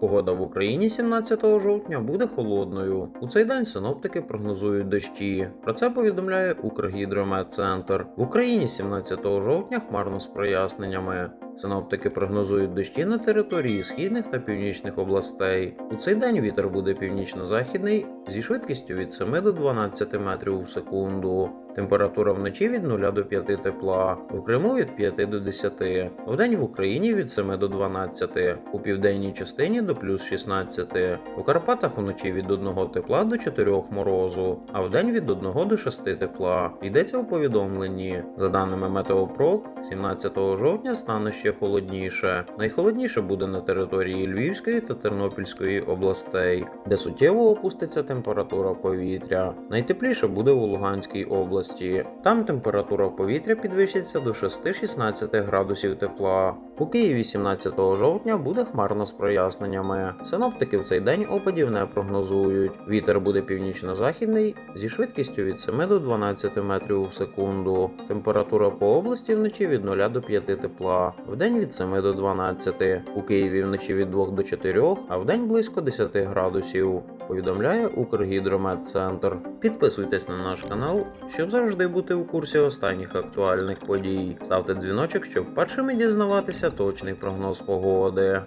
Погода в Україні 17 жовтня буде холодною. У цей день синоптики прогнозують дощі. Про це повідомляє Укргідрометцентр. В Україні 17 жовтня хмарно з проясненнями. Синоптики прогнозують дощі на території східних та північних областей. У цей день вітер буде північно-західний зі швидкістю від 7 до 12 метрів у секунду. Температура вночі від 0 до 5 тепла, у Криму від 5 до 10, вдень в Україні від 7 до 12, у південній частині до плюс 16, у Карпатах вночі від 1 тепла до 4 морозу, а вдень від 1 до 6 тепла. Йдеться у повідомленні. За даними Метеопрок, 17 жовтня стане ще холодніше. Найхолодніше буде на території Львівської та Тернопільської областей, де суттєво опуститься температура повітря. Найтепліше буде у Луганській області. Там температура повітря підвищиться до 6-16 градусів тепла. У Києві 17 жовтня буде хмарно з проясненнями. Синоптики в цей день опадів не прогнозують. Вітер буде північно-західний зі швидкістю від 7 до 12 метрів у секунду. Температура по області вночі від 0 до 5 тепла, вдень від 7 до 12. У Києві вночі від 2 до 4, а вдень близько 10 градусів. Повідомляє Укргідрометцентр. Підписуйтесь на наш канал, щоб завжди бути у курсі останніх актуальних подій. Ставте дзвіночок, щоб першими дізнаватися точний прогноз погоди.